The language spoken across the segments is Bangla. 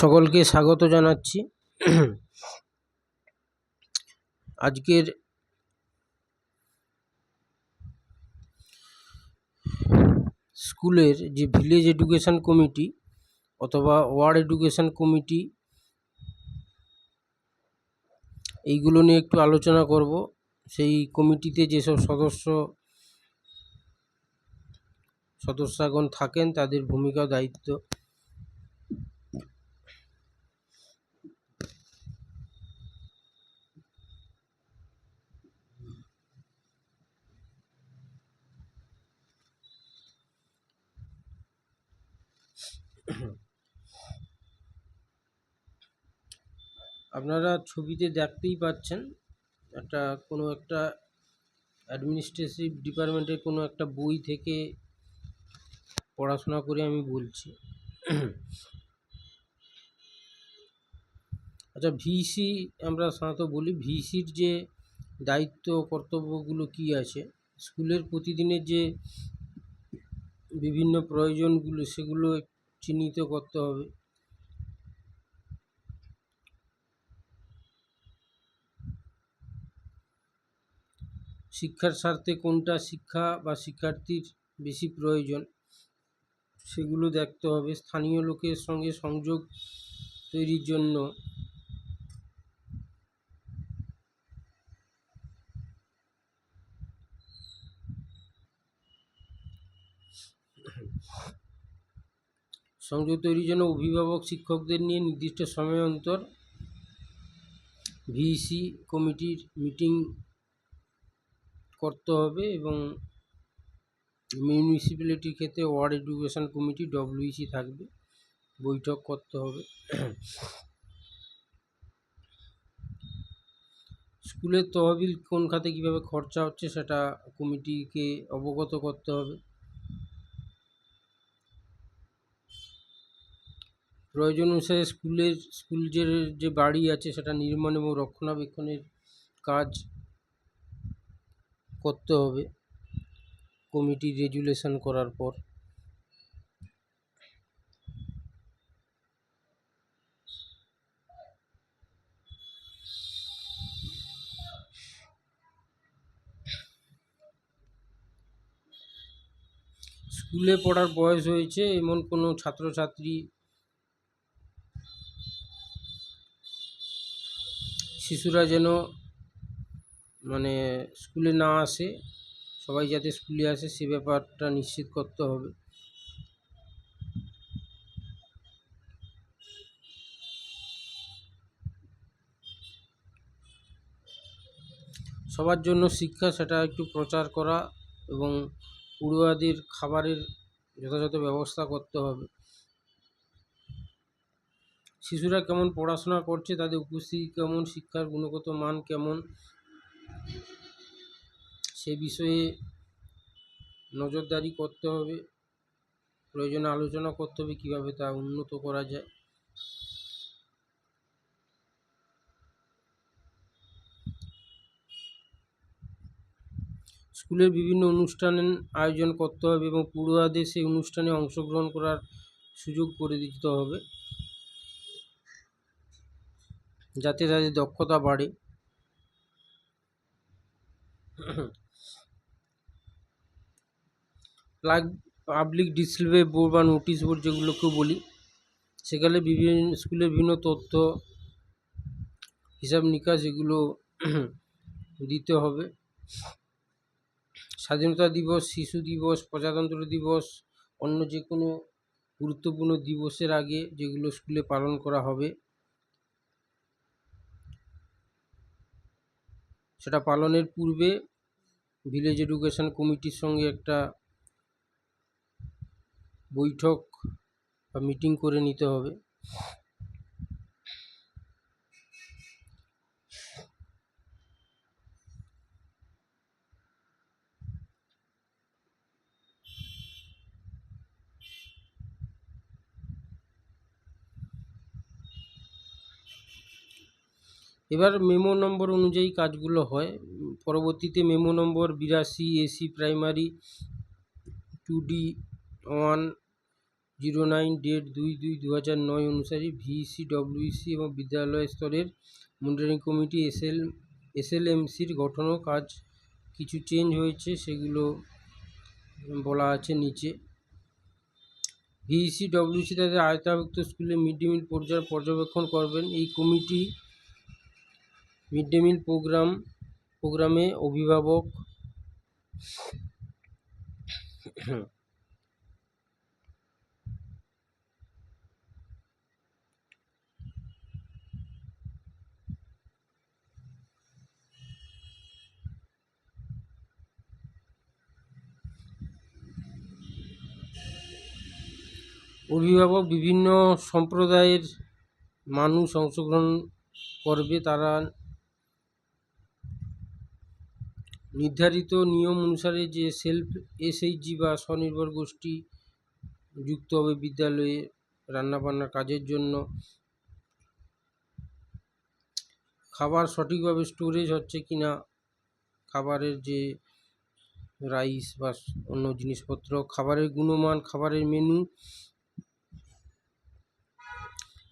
সকলকে স্বাগত জানাচ্ছি। আজকের স্কুলের যে ভিলেজ এডুকেশন কমিটি অথবা ওয়ার্ড এডুকেশন কমিটি, এইগুলো নিয়ে একটু আলোচনা করব। সেই কমিটিতে যেসব সদস্য, সদস্যগণ থাকেন, তাদের ভূমিকা, দায়িত্ব আপনারা ছবিতে দেখতেই পাচ্ছেন একটা কোনো একটা অ্যাডমিনিস্ট্রেটিভ ডিপার্টমেন্টের কোনো একটা বই থেকে পড়াশোনা করে আমি বলছি। আচ্ছা ভিসি আমরা সাধারণত বলি ভিসির যে দায়িত্ব কর্তব্যগুলো কী আছে? স্কুলের প্রতিদিনের যে বিভিন্ন প্রয়োজনগুলো সেগুলো চিহ্নিত করতে হবে। শিক্ষার স্বার্থে কোনটা শিক্ষা বা শিক্ষার্থীর বেশি প্রয়োজন? সেগুলো দেখতে হবে। স্থানীয় লোকের সঙ্গে সংযোগ তৈরির জন্য সংযোগ তৈরির জন্য অভিভাবক শিক্ষকদের নিয়ে নির্দিষ্ট সময় অন্তর ভিসি কমিটির মিটিং করতে হবে এবং মিউনিসিপ্যালিটির ক্ষেত্রে ওয়ার্ড এডুকেশন কমিটি ডব্লিউসি থাকবে, বৈঠক করতে হবে। স্কুলের তহবিল কোন খাতে কীভাবে খরচা হচ্ছে সেটা কমিটিকে অবগত করতে হবে। প্রয়োজন অনুসারে স্কুলের, স্কুল যে যে বাড়ি আছে সেটা নির্মাণ এবং রক্ষণাবেক্ষণের কাজ করতে হবে। কমিটি রেজুলেশন করার পর। স্কুলে পড়ার বয়স হয়েছে, এমন কোনো ছাত্রছাত্রী শিশুরা যেন মানে স্কুলে না আসে, সবাই যাতে স্কুলে আসে সে ব্যাপারটা নিশ্চিত করতে হবে। সবার জন্য শিক্ষা সেটা একটু প্রচার করা এবং পড়ুয়াদের খাবারের যথাযথ ব্যবস্থা করতে হবে। শিশুরা কেমন পড়াশোনা করছে, তাদের উপস্থিতি কেমন, শিক্ষার গুণগত মান কেমন সে বিষয়ে নজরদারি করতে হবে, প্রয়োজনে আলোচনা করতে হবে, কীভাবে তা উন্নত করা যায়। স্কুলের বিভিন্ন অনুষ্ঠানের আয়োজন করতে হবে এবং পড়ুয়াদের সেই অনুষ্ঠানে অংশগ্রহণ করার সুযোগ করে দিতে হবে, যাতে তাদের দক্ষতা বাড়ে। প্লাগ, পাবলিক ডিসপ্লে বোর্ড বা নোটিশ বোর্ড যেগুলোকে বলি, সেখানে বিভিন্ন স্কুলের বিভিন্ন তথ্য, হিসাব নিকাশ এগুলো দিতে হবে। স্বাধীনতা দিবস, শিশু দিবস, প্রজাতন্ত্র দিবস, অন্য যে কোনো গুরুত্বপূর্ণ দিবসের আগে যেগুলো স্কুলে পালন করা হবে, সেটা পালনের পূর্বে ভিলেজ এডুকেশন কমিটির সঙ্গে একটা বৈঠক বা মিটিং করে নিতে হবে। এবার মেমো নম্বর অনুযায়ী কাজগুলো হয়। পরবর্তীতে মেমো নম্বর বিরাশি AC primary two D one zero nine date দুই দুই দু হাজার নয় অনুসারে ভিইসি ডব্লিউসি এবং বিদ্যালয় স্তরের মনিটরিং কমিটি এসএল এসএলএমসির গঠন ও কাজ কিছু চেঞ্জ হয়েছে, সেগুলো বলা আছে নিচে। ভিইসি ডব্লিউসি তাদের আয়তাভুক্ত স্কুলে মিড ডে মিল পর্যবেক্ষণ করবেন। এই committee mid day meal program প্রোগ্রামে অভিভাবক অভিভাবক বিভিন্ন সম্প্রদায়ের মানুষ অংশগ্রহণ করবে তারা নির্ধারিত নিয়ম অনুসারে যে সেলফ এসএইচজি বা স্বনির্ভর গোষ্ঠী যুক্ত হবে বিদ্যালয়ে রান্নাবান্নার কাজের জন্য, খাবার সঠিকভাবে স্টোরেজ হচ্ছে কি না খাবারের যে রাইস বা অন্য জিনিসপত্র, খাবারের গুণমান, খাবারের মেনু,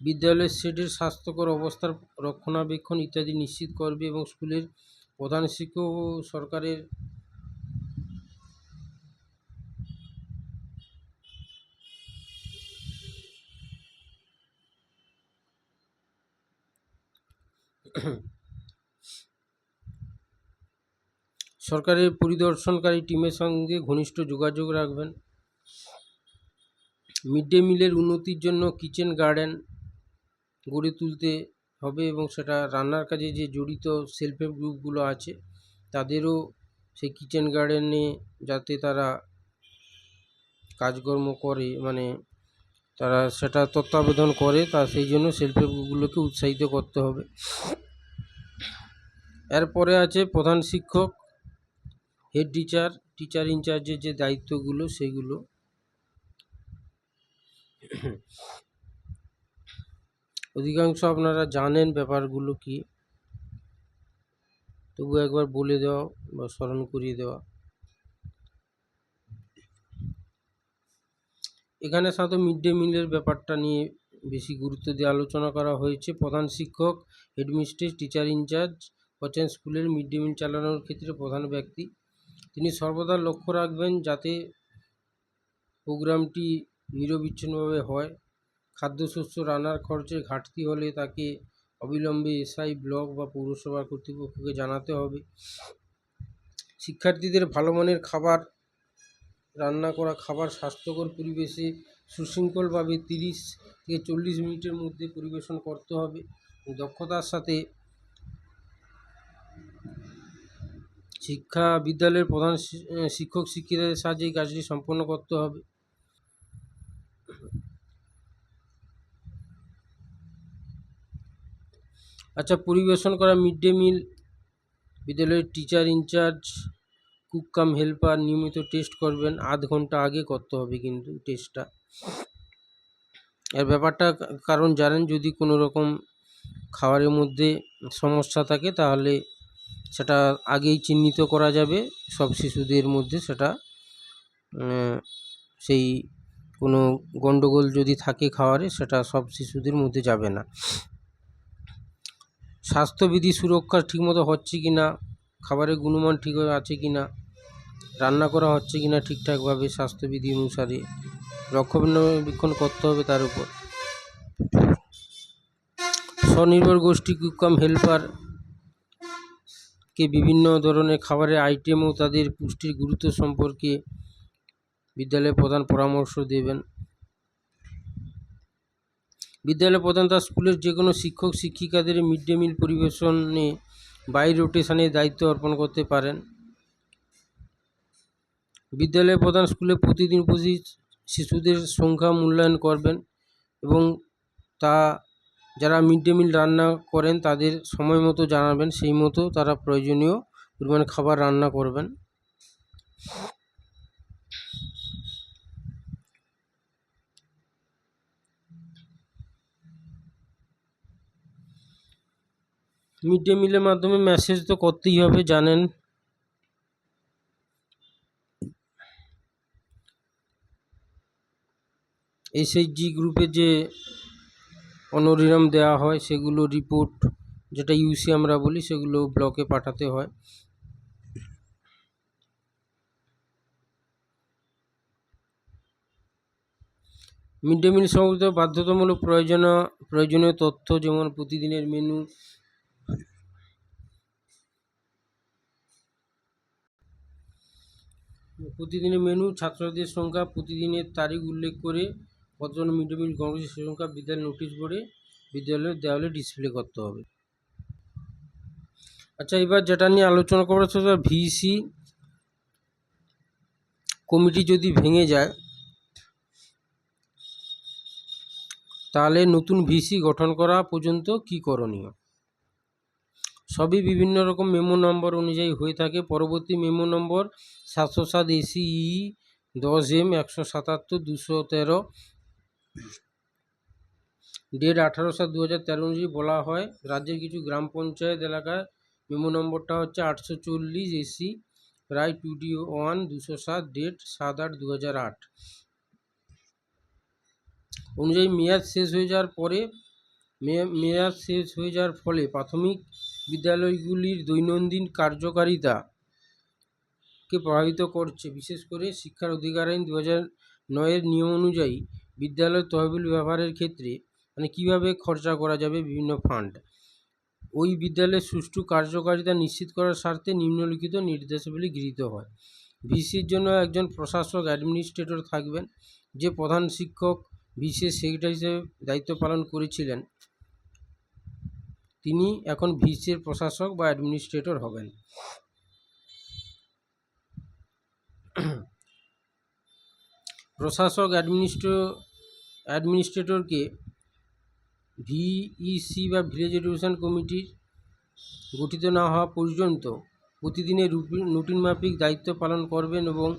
বিদ্যালয়ের শেডের স্বাস্থ্যকর অবস্থার রক্ষণাবেক্ষণ ইত্যাদি নিশ্চিত করবে এবং স্কুলের প্রধান শিক্ষক ও সরকারের সরকারের পরিদর্শনকারী টিমের সঙ্গে ঘনিষ্ঠ যোগাযোগ রাখবেন। মিড ডে মিলের উন্নতির জন্য কিচেন গার্ডেন গড়ে তুলতে হবে এবং সেটা রান্নার কাজে যে জড়িত সেলফ হেল্প গ্রুপগুলো আছে, তাদেরও সেই কিচেন গার্ডেনে যাতে তারা কাজকর্ম করে মানে তারা সেটা তত্ত্বাবধান করে, তা সেই জন্য সেলফ হেল্প গ্রুপগুলোকে উৎসাহিত করতে হবে। এরপরে আছে প্রধান শিক্ষক হেড টিচার টিচার ইনচার্জের যে দায়িত্বগুলো সেগুলো। অধিকাংশ আপনারা জানেন ব্যাপারগুলো কি। তবু একবার বলে দেওয়া বা স্মরণ করিয়ে দেওয়া। এখানে সাধারণত মিড ডে মিলের ব্যাপারটা নিয়ে বেশি গুরুত্ব দিয়ে আলোচনা করা হয়েছে। প্রধান শিক্ষক, হেডমিস্ট্রেস, টিচার ইনচার্জ হচ্ছেন স্কুলের মিড ডে মিল চালানোর ক্ষেত্রে প্রধান ব্যক্তি। তিনি সর্বদা লক্ষ্য রাখবেন যাতে প্রোগ্রামটি নিরবিচ্ছিন্নভাবে হয়। খাদ্যশস্য রান্নার খরচের ঘাটতি হলে তাকে অবিলম্বে এসআই ব্লক বা পৌরসভা কর্তৃপক্ষকে জানাতে হবে। শিক্ষার্থীদের ভালো মানের খাবার, রান্না করা খাবার স্বাস্থ্যকর পরিবেশে সুশৃঙ্খলভাবে তিরিশ থেকে চল্লিশ মিনিটের মধ্যে পরিবেশন করতে হবে। দক্ষতার সাথে শিক্ষা বিদ্যালয়ের প্রধান শিক্ষক শিক্ষিকাদের সাহায্যে এই কাজটি সম্পন্ন করতে হবে। আচ্ছা পরিবেশন করা মিড ডে মিল, বিদ্যালয়ের teacher in charge, cook cum helper নিয়মিত টেস্ট করবেন, আধ ঘণ্টা আগে করতে হবে কিন্তু টেস্টটা। এর ব্যাপারটা কারণ জানেন, যদি কোনো রকম খাবারের মধ্যে সমস্যা থাকে তাহলে সেটা আগেই চিহ্নিত করা যাবে, সব শিশুদের মধ্যে সেটা সেই কোনো গণ্ডগোল যদি থাকে খাওয়ারে সেটা সব শিশুদের মধ্যে যাবে না। স্বাস্থ্যবিধি সুরক্ষা ঠিকমতো হচ্ছে কি না? খাবারের গুণমান ঠিক আছে কি না? রান্না করা হচ্ছে কি না ঠিকঠাকভাবে স্বাস্থ্যবিধি অনুসারে? রক্ষণাবেক্ষণ করতে হবে তার উপর। স্বনির্ভর গোষ্ঠী কুকাম হেল্পার কে বিভিন্ন ধরনের খাবারের আইটেম ও তাদের পুষ্টির গুরুত্ব সম্পর্কে বিদ্যালয়ের প্রধান পরামর্শ দেবেন। বিদ্যালয় প্রধান তার স্কুলের যে কোনো শিক্ষক, শিক্ষিকাদের মিড ডে মিল পরিবেশনে বাই রোটেশনের দায়িত্ব অর্পণ করতে পারেন। বিদ্যালয় প্রধান স্কুলে প্রতিদিন উপস্থিত শিশুদের সংখ্যা মূল্যায়ন করবেন এবং তা যারা মিড ডে মিল রান্না করেন তাদের সময় মতো জানাবেন, সেই মতো তারা প্রয়োজনীয় পরিমাণে খাবার রান্না করবেন। মিড ডে মিলের মাধ্যমে মেসেজ তো করতেই হবে, জানেন। এসএইচজি গ্রুপে যে অনরিরাম দেওয়া হয়, সেগুলো রিপোর্ট যেটা ইউসি আমরা বলি, সেগুলো ব্লকে পাঠাতে হয়। মিড ডে মিল সম্পর্কিত বাধ্যতামূলক প্রয়োজনীয় প্রয়োজনীয় তথ্য, যেমন প্রতিদিনের মেনু প্রতিদিনের মেনু ছাত্রদের সংখ্যা, প্রতিদিনের তারিখ উল্লেখ করে কতজন মিড ডে মিল গ্রহণ সে সংখ্যা বিদ্যালয় নোটিশ বোর্ডে বিদ্যালয়ের দেওয়ালে ডিসপ্লে করতে হবে। আচ্ছা এবার যেটা নিয়ে আলোচনা করা সেটা ভিসি কমিটি যদি ভেঙে যায়, তাহলে নতুন ভিসি গঠন করা পর্যন্ত কি করণীয়? সবই বিভিন্ন রকম মেমো নম্বর অনুযায়ী হয়ে থাকে। পরবর্তী মেমো নম্বর সাতশো সাত এসিই দশ এম একশো সাতাত্তর, দুশো তেরো। ডেট আঠারো সাত দু হাজার তেরো অনুযায়ী বলা হয়। রাজ্যের কিছু গ্রাম পঞ্চায়েত এলাকায় মেমো নম্বরটা হচ্ছে আটশো চল্লিশ A C Roy two D দুশো সাত ডেট সাত আট দু হাজার আট। অনুযায়ী মেয়াদ শেষ হয়ে যাওয়ার পরে মেয়াদ শেষ হয়ে যাওয়ার ফলে প্রাথমিক বিদ্যালয়গুলির দৈনন্দিন কার্যকারিতা কে প্রভাবিত করছে। বিশেষ করে শিক্ষার অধিকার আইন দু হাজার নয়ের নিয়ম অনুযায়ী বিদ্যালয় তহবিল ব্যবহারের ক্ষেত্রে মানে কীভাবে খরচা করা যাবে বিভিন্ন ফান্ড? ওই বিদ্যালয়ের সুষ্ঠু কার্যকারিতা নিশ্চিত করার স্বার্থে নিম্নলিখিত নির্দেশাবলী গৃহীত হয়। ভিসির জন্য একজন প্রশাসক, অ্যাডমিনিস্ট্রেটর থাকবেন, যে প্রধান শিক্ষক, বিশেষ সেক্রেটারি হিসেবে দায়িত্ব পালন করেছিলেন। তিনি এখন ভিসির প্রশাসক বা অ্যাডমিনিস্ট্রেটর হবেন। প্রশাসক, অ্যাডমিনিস্ট্র, অ্যাডমিনিস্ট্রেটরকে ভিইসি বা ভিলেজ এডুকেশন কমিটির গঠিত না হওয়া পর্যন্ত প্রতিদিনের রুটিন মাফিক দায়িত্ব পালন করবেন এবং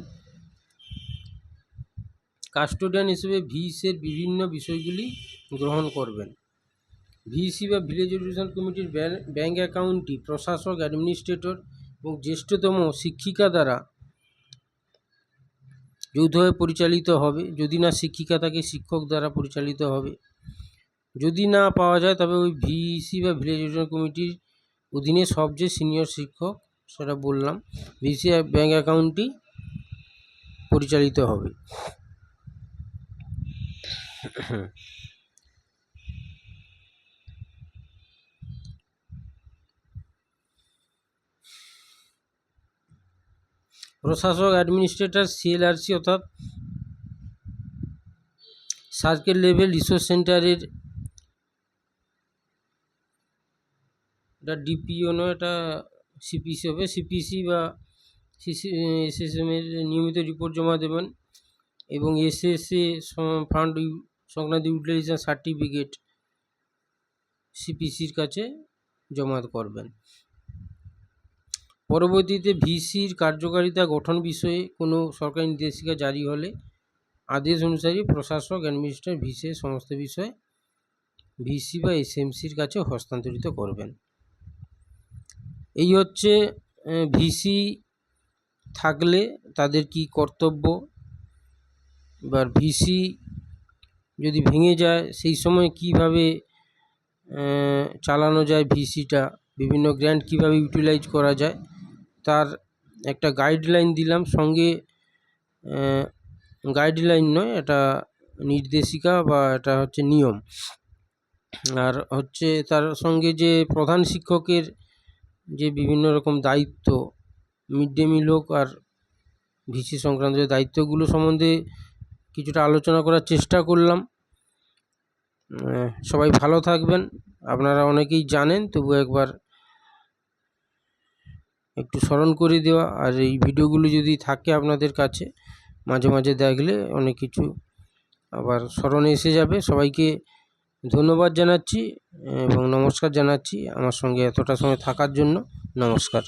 কাস্টোডিয়ান হিসেবে ভিসের বিভিন্ন বিষয়গুলি গ্রহণ করবেন। ভিইসি বা ভিলেজ এডুকেশন কমিটির ব্যাঙ্ক অ্যাকাউন্টটি প্রশাসক, অ্যাডমিনিস্ট্রেটর এবং জ্যেষ্ঠতম শিক্ষিকা দ্বারা যৌথভাবে পরিচালিত হবে। যদি না শিক্ষিকা তাকে শিক্ষক দ্বারা পরিচালিত হবে। যদি না পাওয়া যায়, তবে ওই ভিইসি বা ভিলেজ এডুকেশন কমিটির অধীনে সবচেয়ে সিনিয়র শিক্ষক, সেটা বললাম, ভিসি ব্যাঙ্ক অ্যাকাউন্টটি পরিচালিত হবে। প্রশাসক অ্যাডমিনিস্ট্রেটর সিএলআরসি অর্থাৎ সার্কেল লেভেল রিসোর্স সেন্টারের এটা ডিপিও নয়, এটা সিপিসি হবে। সিপিসি বা সিসি এসএসএম এর নিয়মিত রিপোর্ট জমা দেবেন এবং এসএসএ ফান্ড সংক্রান্ত ইউটিলাইজেশন সার্টিফিকেট সিপিসির কাছে জমা করবেন। পরবর্তীতে ভিসির কার্যকারিতা গঠন বিষয়ে কোনো সরকারি নির্দেশিকা জারি হলে আদেশ অনুসারে প্রশাসক, অ্যাডমিনিস্ট্রেটর, ভিসির সমস্ত বিষয় ভিসি বা এসএমসির কাছে হস্তান্তরিত করবেন। এই হচ্ছে ভিসি থাকলে তাদের কি কর্তব্য? এবার ভিসি যদি ভেঙে যায়, সেই সময় কীভাবে চালানো যায় ভিসিটা? বিভিন্ন গ্র্যান্ট কীভাবে ইউটিলাইজ করা যায়? তার একটা গাইডলাইন দিলাম সঙ্গে গাইডলাইন নয়, এটা নির্দেশিকা বা এটা হচ্ছে নিয়ম। আর হচ্ছে তার সঙ্গে যে প্রধান শিক্ষকের যে বিভিন্ন রকম দায়িত্ব মিড ডে মিল হোক আর ভিসি সংক্রান্ত যে দায়িত্বগুলো সম্বন্ধে কিছুটা আলোচনা করার চেষ্টা করলাম। সবাই ভালো থাকবেন। আপনারা অনেকেই জানেন, তবু একবার একটু স্মরণ করে দেওয়া। আর এই ভিডিওগুলো যদি থাকে আপনাদের কাছে, মাঝে মাঝে দেখলে অনেক কিছু আবার স্মরণে এসে যাবে। সবাইকে ধন্যবাদ জানাচ্ছি এবং নমস্কার জানাচ্ছি। আমার সঙ্গে এতটা সময় থাকার জন্য নমস্কার।